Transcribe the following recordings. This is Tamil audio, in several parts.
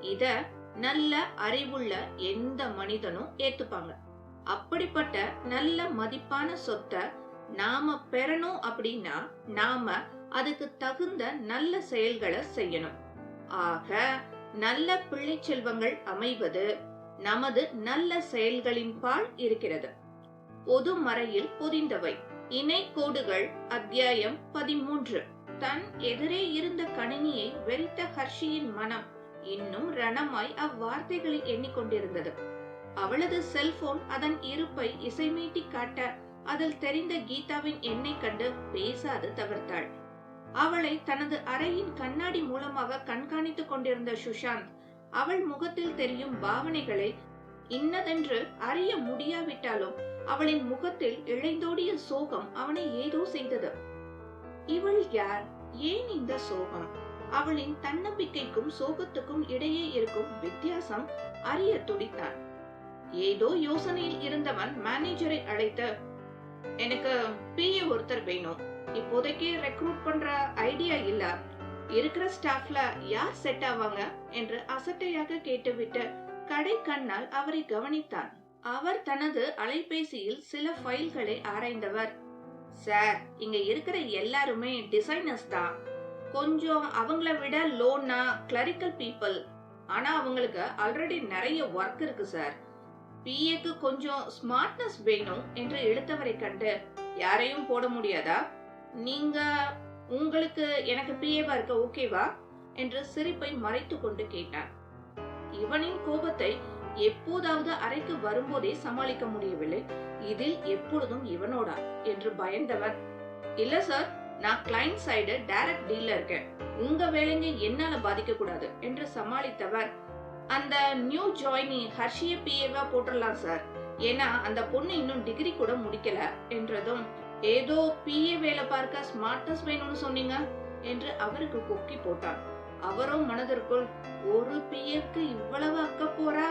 இத நல்ல அறிவுள்ள எந்த மனிதனும் ஏத்துப்பாங்க. அப்படிப்பட்ட நல்ல மதிப்பான சொத்தை நாம பெறணும் அப்படின்னா நாம அதுக்கு தகுந்த நல்ல செயல்களை செய்யணும். ஆக நல்ல பிள்ளை செல்வங்கள் அமைவது நமது நல்ல செயல்களின் பால் இருக்கிறது. பொது மறையில் பொதிந்தவை. இணை கோடுகள் அத்தியாயம் பதிமூன்று. தன் எதிரே இருந்த கணினியை வெறித்த ஹர்ஷியின் மனம் இன்னும் ரணமாய் அவ்வார்த்தைகளை எண்ணிக்கொண்டிருந்தது. அவளது செல்போன் அதன் இருப்பை இசைமீட்டி காட்ட அதில் தெரிந்த கீதாவின் எண்ணை கண்டு பேசாது தவிர்த்தாள். அவளை தனது அறையின் கண்ணாடி மூலமாக கண்காணித்துக் கொண்டிருந்த சுஷாந்த் அவள் முகத்தில் தெரியும் பாவனைகளை இன்னதென்று அறிய முடியாவிட்டாலும் அவளின் முகத்தில் இழைந்தோடிய சோகம் அவனை ஏதோ செய்தது. இவள் யார்? ஏன் இந்த சோகம்? அவளின் தன்னம்பிக்கைக்கும் சோகத்துக்கும் இடையே இருக்கும் வித்தியாசம் அறிய துடித்தான். ஏதோ யோசனையில் இருந்தவன் மேனேஜரை அழைத்து எனக்கு பிஏ ஒருத்தர் வேணும். இப்போதைக்கு ரெக்ரூட் பண்ற ஐடியா இல்ல. இருக்கிற ஸ்டாஃப்ல யார் செட் ஆவாங்க? என்று அசட்டையாக கேட்டுவிட்டு கடை கண்ணால் அவரை கவனித்தான். அவர் தனது அலைபேசியில் சில ஃபைல்களை ஆராய்ந்தவர். சார் இங்க இருக்கிற எல்லாருமே டிசைனர்ஸ் தான். கொஞ்சம் அவங்கள விட லோன்னா கிளரிக்கல் பீப்புள் ஆனா அவங்களுக்கு ஆல்ரெடி நிறைய ஒர்க் இருக்கு சார் பிஏக்கு கொஞ்சம் ஸ்மார்ட்னஸ் வேணும் என்று எழுத்தவரை கண்டு யாரையும் போட முடியாதா? நீங்க உங்களுக்கு எனக்கு பிஏவா இருக்க ஓகேவா என்று சிரிப்பை மறைத்து கொண்டு கேட்டான். இவனின் கோபத்தை எப்போதாவது அறைக்கு வரும்போதே சமாளிக்க முடியவில்லை. இதில் எப்பொழுதும் இவனோடா என்று பயந்தவர் இல்ல சார் நான் கிளைண்ட் சைடு டைரக்ட் டீல்ல இருக்கேன். உங்க வேலைங்க என்னால பாதிக்க கூடாது என்று சமாளித்தவர். அந்த நியூ ஜாயினி ஹர்ஷிய பிஏவா போட்டுடலாம் சார் ஏன்னா அந்த பொண்ணு இன்னும் டிகிரி கூட முடிக்கல என்றதும் ஏதோ பிஏ வேலை பார்க்க ஸ்மார்ட்டஸ் வேணும்னு சொன்னீங்க என்று அவருக்கு கொக்கி போட்டான். அவரும் மனதிற்குள் ஒரு பிஏக்கு இவ்வளவு அக்க போறா?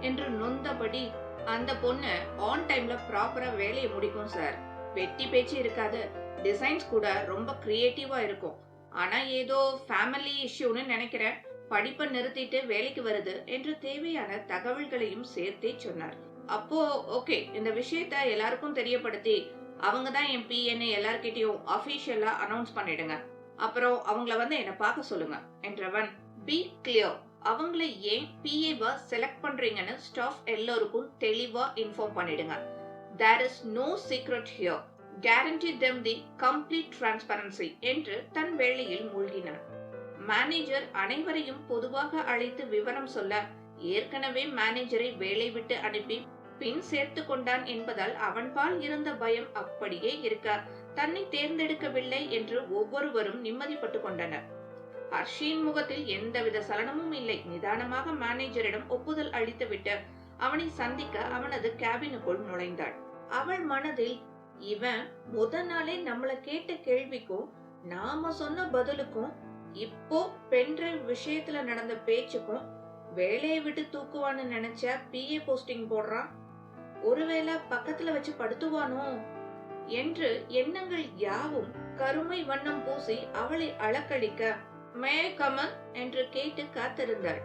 என்று நொந்தபடி அந்த பொண்ணு ஆன் டைம்ல ப்ராப்பரா வேலையை முடிக்கும் சார் வெட்டி பேச்சு இருக்காது. டிசைன்ஸ் கூட ரொம்ப க்ரியேட்டிவாக இருக்கும். ஆனால் ஏதோ ஃபேமிலி இஷ்யூன்னு நினைக்கிறேன். படிப்பை நிறுத்திட்டு வேலைக்கு வருது என்று தேவையான தகவல்களையும் சேர்த்தே சொன்னார். அப்போ ஓகே இந்த விஷயத்த எல்லாருக்கும் தெரியப்படுத்தி அவங்க தான் என் பிஎன்னு எல்லார்கிட்டயும் அஃபீஷியலாக அனௌன்ஸ் பண்ணிடுங்க. அப்புறம் அவங்கள வந்து என்னை பார்க்க சொல்லுங்க என்றவன் பி கிளியர் அவங்கள ஏன் பிஏவா செலக்ட் பண்றீங்கன்னு ஸ்டாஃப் எல்லோருக்கும் தெளிவா இன்ஃபார்ம் பண்ணிடுங்க. There is no secret here guarantee them the complete transparency என்று தன் வேலையில் மூழ்கினார் மேனேஜர் அனைவரையும் பொதுவாக அழைத்து விவரம் சொல்ல ஏற்கனவே மேனேஜரை வேலை விட்டு அனுப்பி பின் சேர்த்து கொண்டான் என்பதால் அவன்பால் இருந்த பயம் அப்படியே இருக்க தன்னை தேர்ந்தெடுக்கவில்லை என்று ஒவ்வொருவரும் நிம்மதிப்பட்டு கொண்டனர். ஹர்ஷியின் முகத்தில் எந்தவித சலனமும் இல்லை. நிதானமாக மேனேஜரிடம் ஒப்புதல் அளித்துவிட்டு அவனை சந்திக்க அவனது கேபினுக்குள் நுழைந்தாள். அவள் மனதில் இவன் முத நாளே நம்மள கேட்ட கேள்விக்கும் நாம சொன்ன பதிலுக்கும் இப்போ பென்ட்ரைவ் விஷயத்துல நடந்த பேச்சுக்கும் வேலையை விட்டு தூக்குவான்னு நினைச்ச பிஏ போஸ்டிங் போடுறான். ஒருவேளை பக்கத்துல வச்சு படுத்துவானோ? என்று எண்ணங்கள் யாவும் கருமை வண்ணம் பூசி அவளை அளக்களிக்க மே கமல் என்று கேட்டு காத்திருந்தாள்.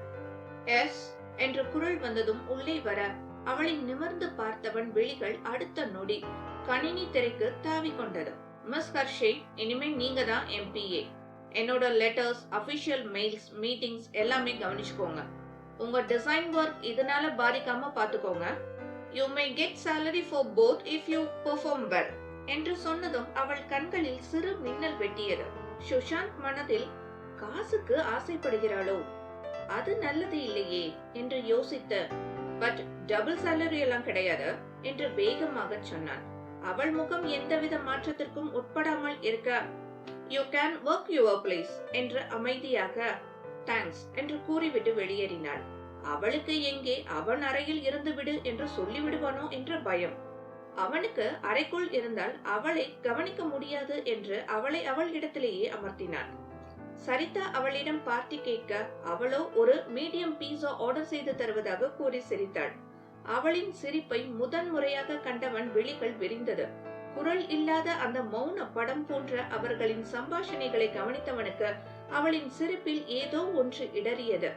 எஸ் என்று குரல் வந்ததும் உள்ளே வர அவளை நிமிர்ந்து பார்த்தவன் விழிகள் அடுத்த நொடி. கணினி திரைக்கு தாவி கொண்டது. மிஸ் ஹர்ஷே இனிமே நீங்க தான் எம்பிஏ என்னோட லெட்டர்ஸ் அஃபிஷியல் மெயில்ஸ் மீட்டிங்ஸ் எல்லாமே கவனிச்சுக்கோங்க. உங்க டிசைன் ஒர்க் இதனால பாதிக்காம பாத்துக்கோங்க. You may get salary for both if you perform well என்று சொன்னதும் அவள் கண்களில் சிறு மின்னல் வெட்டியது. சுஷாந்த் மனதில் காசுக்கு ஆசைப்படுகிறாளோ? அது நல்லது இல்லையே என்று யோசித்த. பட் டபுள் சேலரி எல்லாம் கிடையாது என்று வேகமாக சொன்னான். அவள் முகம் எந்தவித மாற்றத்திற்கும் உட்படாமல் இருக்க. You can work your place என்று அமைதியாக தேங்க்ஸ் என்று கூறிவிட்டு வெளியேறினாள். அவளுக்கு எங்கே? அவன் அறையில் இருந்துவிடு என்று சொல்லிவிடுவானோ என்ற பயம். அவனுக்கு அறைக்குள் இருந்தால் அவளை கவனிக்க முடியாது என்று அவளை அவள் இடத்திலேயே அமர்த்தினான் சரிதா அவளிடம் பார்ட்டி கேட்க அவளோ ஒரு மீடியம் பீஸா ஆர்டர் செய்து தருவதாக கூறி சிரித்தாள். அவளின் சிரிப்பை முதன் முறையாக கண்டவன் விழிகள் விரிந்தது. குரல் இல்லாத அந்த மௌன படம் போன்ற அவர்களின் சம்பாஷணைகளை கவனித்தவனுக்கு அவளின் சிரிப்பில் ஏதோ ஒன்று இடறியது.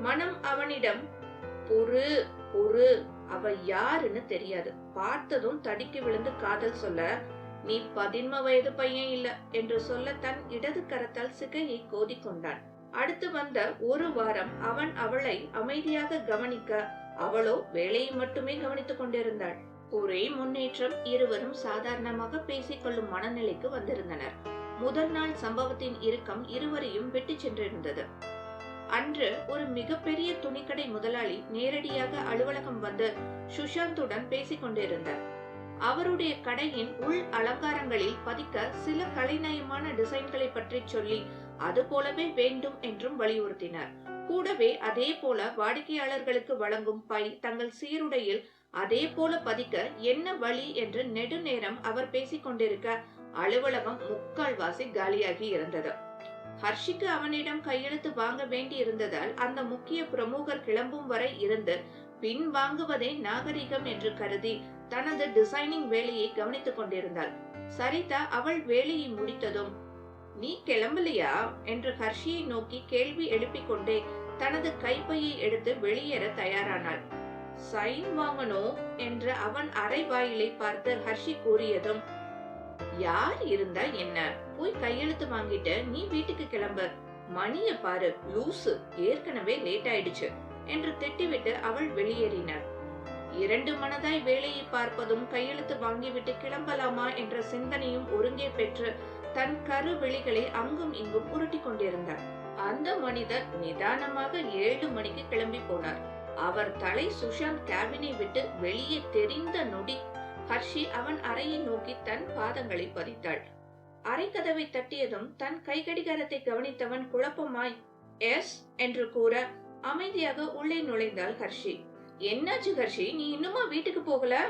மனம் அவனிடம் பொறு பொறு அவ யாருன்னு தெரியாது. பார்த்ததும் தடுக்கி விழுந்து காதல் சொல்ல நீ பதின்ம வயது பையன் இல்ல என்று சொல்ல தன் இடது கரத்தால் சிகையை கோதி கொண்டான். அடுத்து வந்த ஒரு வாரம் அவன் அவளை அமைதியாக கவனிக்க அவளோ வேலையை மட்டுமே கவனித்துக் கொண்டிருந்தாள். ஒரே முன்னேற்றம் இருவரும் சாதாரணமாக பேசிக்கொள்ளும் மனநிலைக்கு வந்திருந்தனர். முதல் நாள் சம்பவத்தின் இறுக்கம் இருவரையும் வெட்டி சென்றிருந்தது. அன்று ஒரு மிகப்பெரிய துணிக்கடை முதலாளி நேரடியாக அலுவலகம் வந்து சுஷாந்துடன் பேசிக் கொண்டிருந்தார். அவருடைய கடையின் உள் அலங்காரங்களில் பதிக்க சில கலைநயமான டிசைன்களை பற்றி சொல்லி அது போலவே வேண்டும் என்றும் வலியுறுத்தினார். கூடவே அதே போல வாடிக்கையாளர்களுக்கு வழங்கும் பை தங்கள் சீருடையில் அதே போல பதிக்க என்ன வழி என்று நெடுநேரம் அவர் பேசிக்கொண்டிருக்க அலுவலகம் முக்கால்வாசி காலியாகி இருந்தது. ஹர்ஷிக்கு அவனிடம் கையெழுத்து வாங்க வேண்டி இருந்ததால் அந்த முக்கிய பிரமுகர் கிளம்பும் வரை இருந்து பின் வாங்குவதே நாகரிகம் என்று கருதி தனது டிசைனிங் வேலையை கவனித்துக் கொண்டிருந்தாள். சரிதா அவள் வேலையை முடித்ததும் நீ கிளம்பலையா? என்று ஹர்ஷியை நோக்கி கேள்வி எழுப்பிக் கொண்டே தனது கைப்பையை எடுத்து வெளியேற தயாரானாள். சைன் வாங்கணும் என்று அவன் அரை வாயிலை பார்த்து ஹர்ஷி கூறியதும் யார் இருந்தா என்ன? போய் கையெழுத்து வாங்கிட்டு நீ வீட்டுக்கு கிளம்பு. மணிய பாரு லூசு. ஏற்கனவே லேட் ஆயிடுச்சு. என்று திட்டிவிட்டு அவள் வெளியேறினாள். இரண்டு மனதாய் வேலையை பார்ப்பதும் கையெழுத்து வாங்கிவிட்டு கிளம்பலாமா? என்ற சிந்தனையும் ஒருங்கே பெற்று தன் கருவெளிகளை அங்கும் இங்கும் உருட்டி கொண்டிருந்தார். அந்த மனிதர் நிதானமாக ஏழு மணிக்கு கிளம்பி போனார். அவர் தலை சுஷாந்த் கேபினை விட்டு வெளியே தெரிந்த நொடி ஹர்ஷி அவன் அறையை நோக்கி தன் பாதங்களை பதித்தாள். அறை கதவை தட்டியதும் தன் கை கடிகாரத்தை கவனித்தவன் குழப்பமாய் எஸ் என்று கூற அமைதியாக உள்ளே நுழைந்தாள் ஹர்ஷி. என்னாச்சு ஹர்ஷி? நீ இன்னுமா வீட்டுக்கு போகல?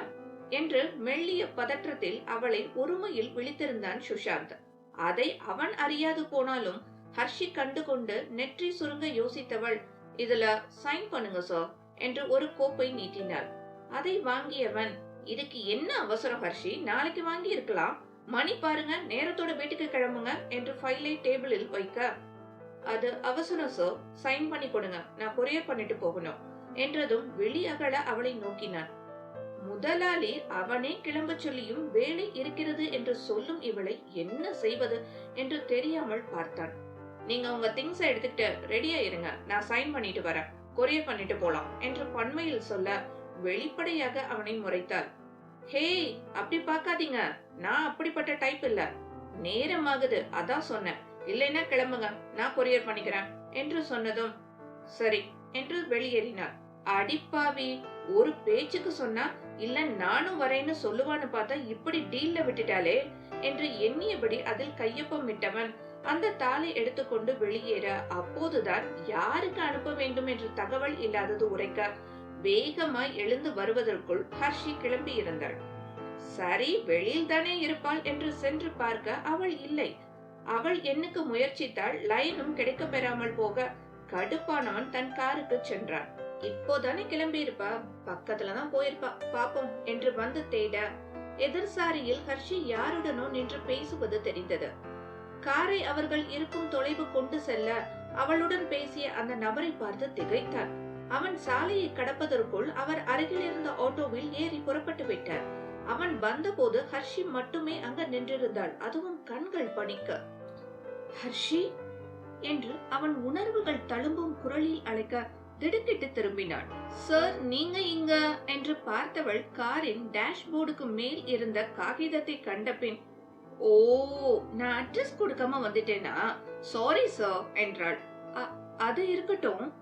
என்று மெல்லிய பதற்றத்தில் அவளை ஒருமையில் விழித்திருந்தான் சுஷாந்த். அதை அவன் அறியாது போனாலும் ஹர்ஷி கண்டுகொண்டு நெற்றி சுருங்க யோசித்தவள் இதுல சைன் பண்ணுங்க சார் என்று ஒரு கோப்பை நீட்டினாள். அதை வாங்கியவன் இதுக்கு என்ன அவசரம் ஹர்ஷி? நாளைக்கு வாங்கி இருக்கலாம். மணி பாருங்க நேரத்தோட வீட்டுக்கு கிளம்புங்க என்று ஃபைலை டேபிளில் வைக்க அது அவசரம் சார் சைன் பண்ணி கொடுங்க. நான் கொரியர் பண்ணிட்டு போகணும் என்றதும் வெளி அகல அவளை நோக்கினான். முதலாளி அவனே கிளம்ப சொல்லியும் வேலை இருக்கிறது என்று சொல்லும் இவளை என்ன செய்வது என்று தெரியாமல் பார்த்தான். நீங்க உங்க திங்ஸ் எடுத்துக்கிட்டு ரெடியா இருங்க. நான் சைன் பண்ணிட்டு வரேன். கொரியர் பண்ணிட்டு போலாம் என்று பன்மையில் சொல்ல வெளிப்படையாக அவனை முறைத்தாள். ஹே அப்படி பார்க்காதீங்க. நான் அப்படிப்பட்ட டைப் இல்ல. நேரமாகுது. அதான் சொன்னேன். இல்லைன்னா கிளம்புங்க. நான் கொரியர் பண்ணிக்கிறேன். என்று சொன்னதும் சரி. என்று வெளியேறினார் அடிப்பாவி ஒரு பேச்சுக்கு சொன்னா இல்ல நானும் வரேன்னு சொல்லுவான்னு பார்த்தா இப்படி டீல்ல விட்டுட்டாளே என்று எண்ணியபடி அதில் கையொப்பம் விட்டவன் அந்த தாளை எடுத்துக்கொண்டு வெளியேற அப்போதுதான் யாருக்கு அனுப்ப வேண்டும் என்று தகவல் இல்லாதது உரைக்க வேகமாய் எழுந்து வருவதற்குள் ஹர்ஷி கிளம்பி இருந்தாள். சரி வெளியில் தானே இருப்பாள் என்று சென்று பார்க்க அவள் இல்லை. அவள் எண்ணுக்கு முயற்சித்தால் லைனும் கிடைக்க பெறாமல் போக கடுப்பானவன் தன் காருக்கு சென்றான். இப்போதானே கிளம்பி இருப்பா பக்கத்துலதான் போயிருப்பா. பாப்போம் என்று வந்து தேட எதிர்சாரியில் ஹர்ஷி யாருடனோ நின்று பேசுவது தெரிந்தது. காரை அவர்கள் இருக்கும் தொலைவு கொண்டு செல்ல அவளுடன் பேசிய அந்த நபரை பார்த்து திகைத்தான். அவன் சாலையை கடப்பதற்குள் அவர் அருகில் இருந்த ஆட்டோவில் ஏறி புறப்பட்டு விட்டார். அவன் வந்தபோது ஹர்ஷி மட்டுமே அங்க நின்றிருந்தாள். அதுவும் கண்கள் பணிக்க. ஹர்ஷி? என்று அவன் உணர்வுகள் தழும்பும் குரலில் அழைக்க திடுக்கிட்டு திரும்பினாள். சார் நீங்க இங்க? என்று பார்த்தவள் காரின் டேஷ்போர்டுக்கு மேல் இருந்த காகிதத்தை கண்டபின் ஓ நான் அட்ரஸ் கொடுக்காம வந்துட்டேனா? சாரி சார் என்றாள். "அ- அது இருக்கட்டும்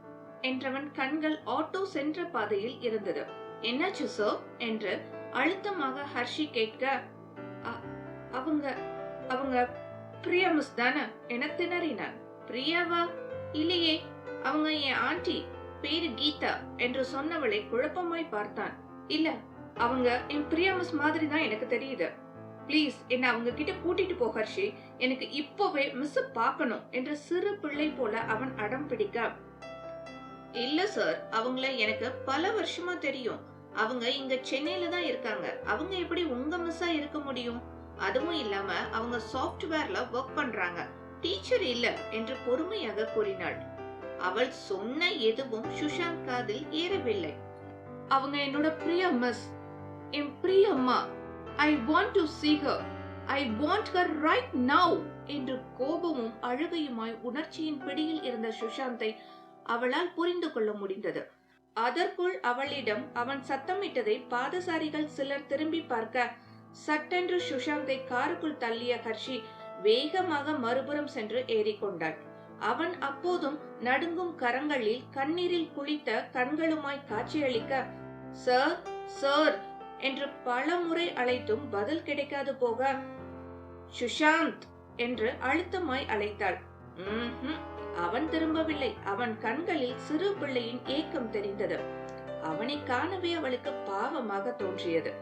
என்றவன் கண்கள் ஆட்டோ சென்ற பாதையில் இருந்தது. என்னாச்சு சார்? என்று அழுத்தமாக ஹர்ஷி கேட்க "அ- அவங்க அவங்க பிரியா மிஸ் தானே? என திணறினான். பிரியாவா? இல்லையே அவங்க என் ஆண்டி. பேரு கீதா என்று சொன்னவளை குழப்பமாய் பார்த்தான். இல்ல அவங்க என் பிரியா மிஸ் மாதிரி தான் எனக்கு தெரியுது. ப்ளீஸ் என்ன அவங்க கிட்ட கூட்டிட்டு போ ஹர்ஷி. எனக்கு இப்போவே மிஸ் பார்க்கணும் என்று சிறு பிள்ளை போல அவன் அடம் பிடிக்க. இல்ல சார் அவங்கள எனக்கு பல வருஷமா தெரியும். அவங்க இங்க சென்னையில தான் இருக்காங்க. அவங்க எப்படி உங்க மிஸ்ஸா இருக்க முடியும்? அதுவும் இல்லாம அவங்க சாஃப்ட்வேர்ல ஒர்க் பண்றாங்க. டீச்சர் இல்ல என்று பொறுமையாக கூறினாள். அவள் சொன்ன எதுவும் சுஷாந்த் காதில் ஏறவில்லை. அவங்க என்னோட பிரிய மிஸ். என் பிரியம்மா I want to see her I want her right now என்று கோபமும் அழுகையுமாய் உணர்ச்சியின் பிடியில் இருந்த சுஷாந்தை அவளால் புரிந்து கொள்ள முடிந்தது. அதற்குள் அவளிடம் அவன் சத்தமிட்டதை பாதசாரிகள் சிலர் திரும்பி பார்க்க சட்டென்று சுஷாந்தை காருக்குள் தள்ளிய ஹர்ஷி வேகமாக மறுபுறம் சென்று ஏறிக்கொண்டாள். அவன் அப்போதும் நடுங்கும் கரங்களில் கண்ணீரில் குளித்த கண்களுமாய் காட்சியளிக்க சார் சார் என்று பல முறை அழைத்தும் பதில் கிடைக்காது போக சுஷாந்த் என்று அழுத்தமாய் அழைத்தாள். அவன் திரும்பவில்லை. அவன் கண்களில் சிறு பிள்ளையின் ஏக்கம் தெரிந்தது. அவனை காணவே அவளுக்கு பாவமாக தோன்றியது.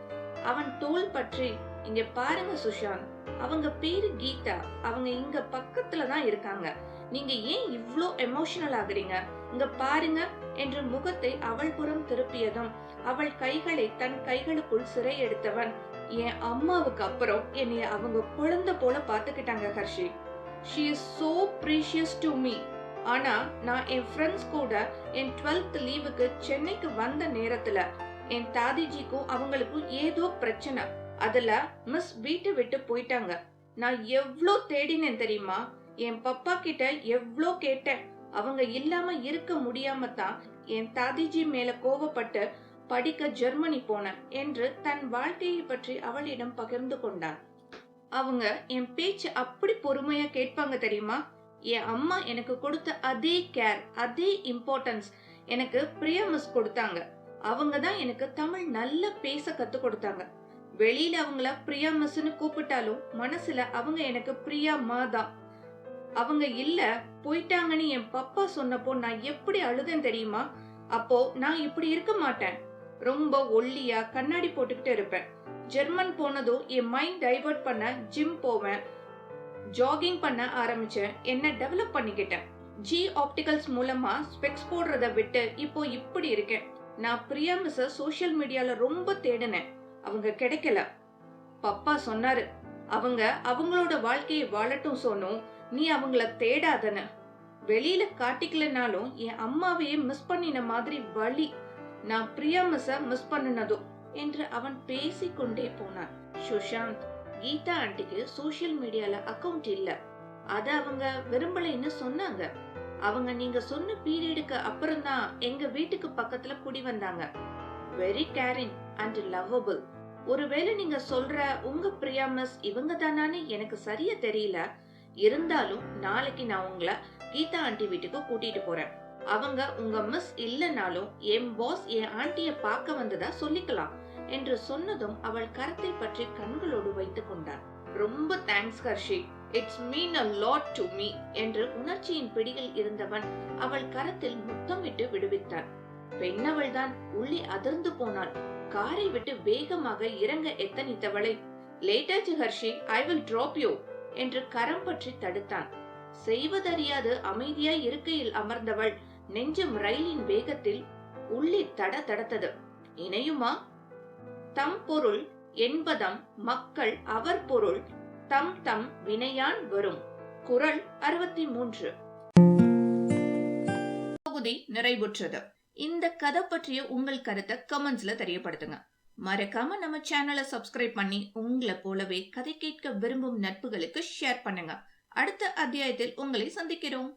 அவன் தோள் பற்றி இங்க பாருங்க சுஷாந்த் அவங்க பேரு கீதா அவங்க இங்க பக்கத்துல தான் இருக்காங்க. நீங்க ஏன் இவ்ளோ எமோஷனல் ஆகுறீங்க? இங்க பாருங்க என்று முகத்தை அவள் புறம் திருப்பியதும் அவள் கைகளை தன் கைகளுக்குள் சிறை எடுத்தவன் என் அம்மாவுக்கு அப்புறம் என்னைய அவங்க குழந்தை போல பாத்துக்கிட்டாங்க Harshi. She is so precious to me ஆனா நான் என் ஃப்ரெண்ட்ஸ் கூட என் டுவெல்த் லீவுக்கு சென்னைக்கு வந்த நேரத்துல என் தாதிஜிக்கும் அவங்களுக்கும் ஏதோ பிரச்சனை. அதுல மிஸ் வீட்டை விட்டு போயிட்டாங்க. நான் எவ்வளோ தேடினேன் தெரியுமா? என் பப்பா கிட்ட எவ்ளோ கேட்டேன். அவங்க இல்லாம இருக்க முடியாம தான் என் தாதிஜி மேல கோவப்பட்டு படிக்க ஜெர்மனி போனேன் என்று தன் வாழ்க்கையை பற்றி அவளிடம் பகிர்ந்து கொண்டான். அவங்க என் பேச்சு அப்படி பொறுமையா கேட்பாங்க தெரியுமா? என் அம்மா எனக்கு கொடுத்த அதே கேர் அதே இம்பார்ட்டன்ஸ் எனக்கு பிரியா மிஸ் கொடுத்தாங்க. அவங்க தான் எனக்கு தமிழ் நல்லா பேச கத்து கொடுத்தாங்க. வெளியில அவங்கள பிரியா மிஸ்ன்னு கூப்பிட்டாலும் மனசுல அவங்க எனக்கு பிரியா மா தான். அவங்க இல்ல போயிட்டாங்கன்னு என் பப்பா சொன்னப்போ நான் எப்படி அழுதேன் தெரியுமா? அப்போ நான் இப்படி இருக்க மாட்டேன். ரொம்ப ஒல்லியா கண்ணாடி போட்டுக்கிட்டு இருப்பேன். ஜெர்மன் போனதும் என் மைண்ட் டைவர்ட் பண்ண ஜிம் போவேன். ஜாகிங் பண்ண ஆரம்பிச்சேன். என்ன டெவலப் பண்ணிக்கிட்டேன். ஜி ஆப்டிகல்ஸ் மூலமா ஸ்பெக்ஸ் போடுறத விட்டு இப்போ இப்படி இருக்கேன். நான் பிரியா மிஸ் சோஷியல் மீடியால ரொம்ப தேடினேன். அவங்க கிடைக்கல. பப்பா சொன்னாரு. அவங்க அவங்களோட வாழ்க்கையை வாழட்டும் சொன்னோம். நீ அவங்கள தேடாதன. வெளியில காட்டிக்கலனாலும் என் அம்மாவையே மிஸ் பண்ணின மாதிரி வலி. நான் பிரியா மிஸ்ஸ மிஸ் பண்ணினதோ என்று அவன் பேசிக்கொண்டே போனான். சுஷாந்த் கீதா ஆண்டிக்கு சோஷியல் மீடியால அக்கவுண்ட் இல்ல. அத அவங்க விரும்பலைன்னு சொன்னாங்க. அவங்க நீங்க சொன்ன பீரியடுக்கு அப்புறம் தான் எங்க வீட்டுக்கு பக்கத்துல குடி வந்தாங்க. வெரி கேரிங் அண்ட் லவ்வபிள் ஒருவேளை நீங்க சொல்ற உங்க பிரியா மிஸ் இவங்க தானான்னு எனக்கு சரியா தெரியல. இருந்தாலும் நாளைக்கு நான் உங்களை கீதா ஆண்டி வீட்டுக்கு கூட்டிட்டு போறேன். அவங்க உங்க மிஸ் இல்லனாலும் என் பாஸ் என் ஆண்டிய பார்க்க வந்ததா சொல்லிக்கலாம் என்று சொன்னதும் அவள் கரத்தை பற்றி கண்களோடு வைத்துக் கொண்டான் ரொம்ப thanks Harshi. It's mean a lot to me என்று உணர்ச்சியின் பிடியில் இருந்தவன் அவள் கரத்தில் முத்தமிட்டு விடுவித்தான் பெண்ணவள் தான் உள்ளே அதிர்ந்து போனாள். காரை விட்டு வேகமாக இறங்க எத்தனித்தவளை. லேட்டாச்சு Harshi. I will drop you என்று கரம் பற்றி தடுத்தான். செய்வதறியாது அமைதியாய் இருக்கையில் அமர்ந்தவள் நெஞ்சம் ரயிலின் வேகத்தில் உள்ளே தட தடத்தது. இணையுமா? தம் பொருள் என்பதம் மக்கள் அவர் பொருள் தம் தம் வினையான் வரும். குரல் அறுபத்தி மூன்று தொகுதி நிறைவுற்றது. இந்த கதை பற்றிய உங்கள் கருத்தை கமெண்ட்ஸ்ல தெரியப்படுத்துங்க. மறக்காம நம்ம சேனலை சப்ஸ்கிரைப் பண்ணி உங்களை போலவே கதை கேட்க விரும்பும் நட்புகளுக்கு ஷேர் பண்ணுங்க. அடுத்த அத்தியாயத்தில் உங்களை சந்திக்கிறோம்.